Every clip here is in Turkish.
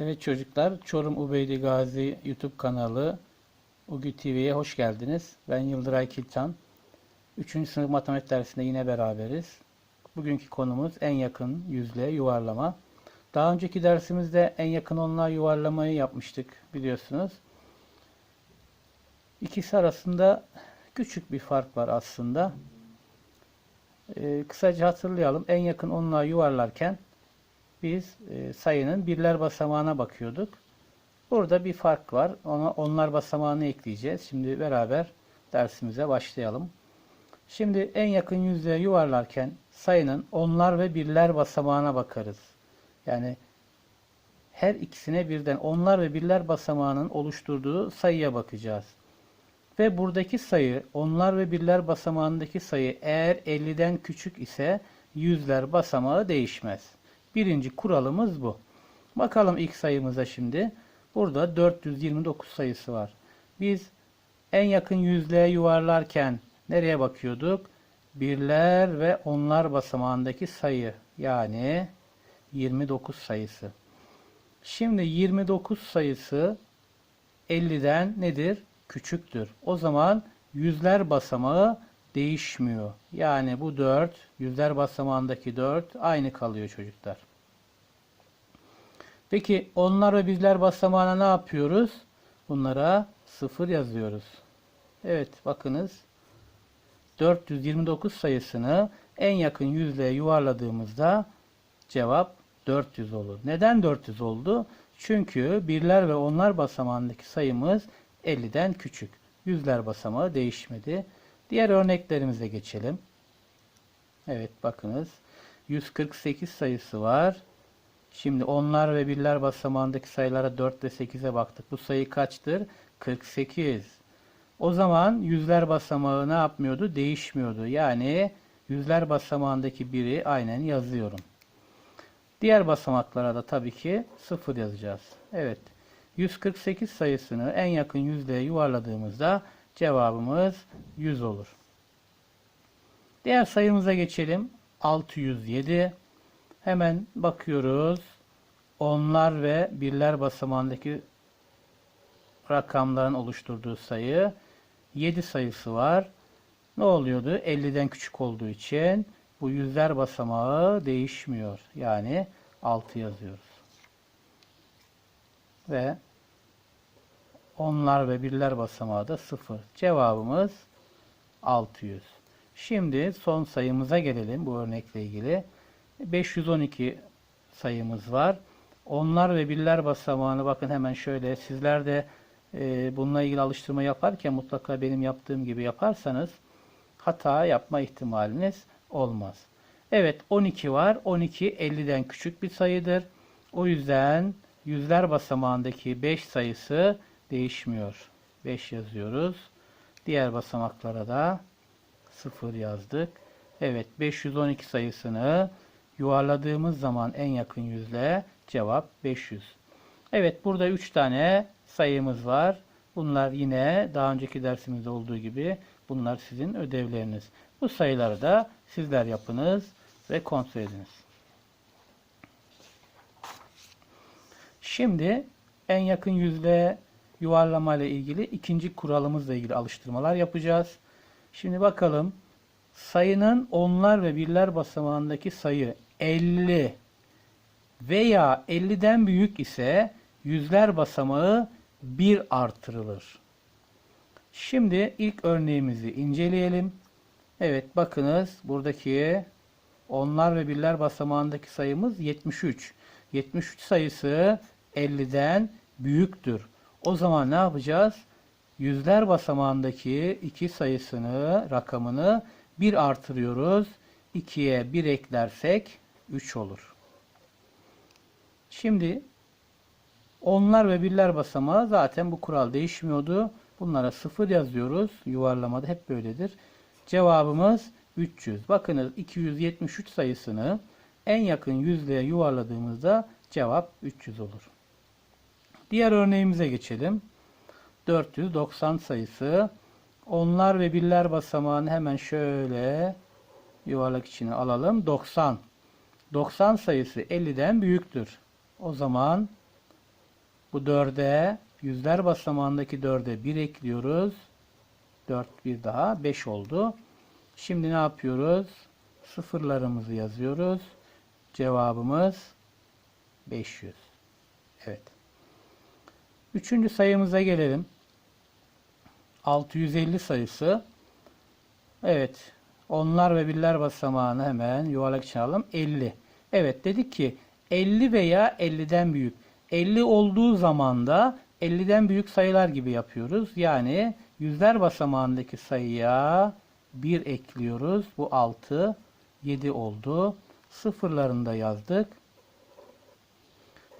Evet çocuklar, Çorum Ubeydi Gazi YouTube kanalı UGÜ TV'ye hoş geldiniz. Ben Yıldıray Kiltan. 3. sınıf matematik dersinde yine beraberiz. Bugünkü konumuz en yakın yüzle yuvarlama. Daha önceki dersimizde en yakın onluğa yuvarlamayı yapmıştık biliyorsunuz. İkisi arasında küçük bir fark var aslında. Ee, kısaca hatırlayalım. En yakın onluğa yuvarlarken biz e, sayının birler basamağına bakıyorduk. Burada bir fark var. Ona onlar basamağını ekleyeceğiz. Şimdi beraber dersimize başlayalım. Şimdi en yakın yüzlüğe yuvarlarken sayının onlar ve birler basamağına bakarız. Yani her ikisine birden onlar ve birler basamağının oluşturduğu sayıya bakacağız. Ve buradaki sayı onlar ve birler basamağındaki sayı eğer 50'den küçük ise yüzler basamağı değişmez. Birinci kuralımız bu. Bakalım ilk sayımıza şimdi. Burada 429 sayısı var. Biz en yakın yüzlüğe yuvarlarken nereye bakıyorduk? Birler ve onlar basamağındaki sayı yani 29 sayısı. Şimdi 29 sayısı 50'den nedir? Küçüktür. O zaman yüzler basamağı değişmiyor. Yani bu 4, yüzler basamağındaki 4 aynı kalıyor çocuklar. Peki onlar ve bizler basamağına ne yapıyoruz? Bunlara 0 yazıyoruz. Evet bakınız 429 sayısını en yakın yüzlüğe yuvarladığımızda cevap 400 olur. Neden 400 oldu? Çünkü birler ve onlar basamağındaki sayımız 50'den küçük. Yüzler basamağı değişmedi. Diğer örneklerimize geçelim. Evet bakınız. 148 sayısı var. Şimdi onlar ve birler basamağındaki sayılara 4 ve 8'e baktık. Bu sayı kaçtır? 48. O zaman yüzler basamağı ne yapmıyordu? Değişmiyordu. Yani yüzler basamağındaki biri aynen yazıyorum. Diğer basamaklara da tabii ki 0 yazacağız. Evet. 148 sayısını en yakın yüzlüğe yuvarladığımızda cevabımız 100 olur. Diğer sayımıza geçelim. 607. Hemen bakıyoruz. Onlar ve birler basamağındaki rakamların oluşturduğu sayı 7 sayısı var. Ne oluyordu? 50'den küçük olduğu için bu yüzler basamağı değişmiyor. Yani 6 yazıyoruz. Ve onlar ve birler basamağı da 0. Cevabımız 600. Şimdi son sayımıza gelelim bu örnekle ilgili. 512 sayımız var. Onlar ve birler basamağını bakın hemen şöyle sizler de e, bununla ilgili alıştırma yaparken mutlaka benim yaptığım gibi yaparsanız hata yapma ihtimaliniz olmaz. Evet 12 var. 12 50'den küçük bir sayıdır. O yüzden yüzler basamağındaki 5 sayısı değişmiyor. 5 yazıyoruz. Diğer basamaklara da 0 yazdık. Evet 512 sayısını yuvarladığımız zaman en yakın yüzle cevap 500. Evet burada 3 tane sayımız var. Bunlar yine daha önceki dersimizde olduğu gibi bunlar sizin ödevleriniz. Bu sayıları da sizler yapınız ve kontrol ediniz. Şimdi en yakın yüzle yuvarlama ile ilgili ikinci kuralımızla ilgili alıştırmalar yapacağız. Şimdi bakalım sayının onlar ve birler basamağındaki sayı 50 veya 50'den büyük ise yüzler basamağı 1 artırılır. Şimdi ilk örneğimizi inceleyelim. Evet bakınız buradaki onlar ve birler basamağındaki sayımız 73. 73 sayısı 50'den büyüktür. O zaman ne yapacağız? Yüzler basamağındaki 2 sayısını, rakamını 1 artırıyoruz. 2'ye 1 eklersek 3 olur. Şimdi onlar ve birler basamağı zaten bu kural değişmiyordu. Bunlara 0 yazıyoruz. Yuvarlamada hep böyledir. Cevabımız 300. Bakınız 273 sayısını en yakın yüzlüğe yuvarladığımızda cevap 300 olur. Diğer örneğimize geçelim. 490 sayısı. Onlar ve birler basamağını hemen şöyle yuvarlak içine alalım. 90. 90 sayısı 50'den büyüktür. O zaman Bu 4'e yüzler basamağındaki 4'e 1 ekliyoruz. 4 bir daha 5 oldu. Şimdi ne yapıyoruz? Sıfırlarımızı yazıyoruz. Cevabımız 500. Evet. Üçüncü sayımıza gelelim. 650 sayısı. Evet. Onlar ve birler basamağını hemen yuvarlak içine alalım. 50. Evet dedik ki 50 veya 50'den büyük. 50 olduğu zaman da 50'den büyük sayılar gibi yapıyoruz. Yani yüzler basamağındaki sayıya 1 ekliyoruz. Bu 6, 7 oldu. Sıfırlarını da yazdık.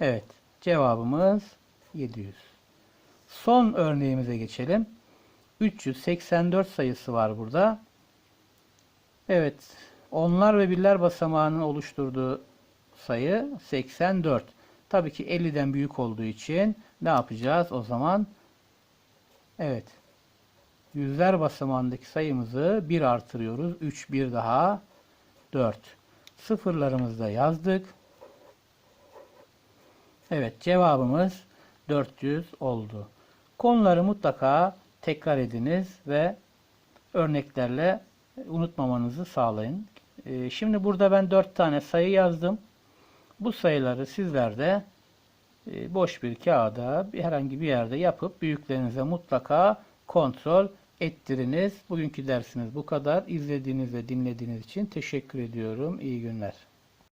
Evet. Cevabımız 700. Son örneğimize geçelim. 384 sayısı var burada. Evet. Onlar ve birler basamağının oluşturduğu sayı 84. Tabii ki 50'den büyük olduğu için ne yapacağız o zaman? Evet. Yüzler basamağındaki sayımızı 1 artırıyoruz. 3 bir daha 4. Sıfırlarımızı da yazdık. Evet cevabımız 400 oldu. Konuları mutlaka tekrar ediniz ve örneklerle unutmamanızı sağlayın. Ee, Şimdi burada ben 4 tane sayı yazdım. Bu sayıları sizler de e, boş bir kağıda herhangi bir yerde yapıp büyüklerinize mutlaka kontrol ettiriniz. Bugünkü dersimiz bu kadar. İzlediğiniz ve dinlediğiniz için teşekkür ediyorum. İyi günler.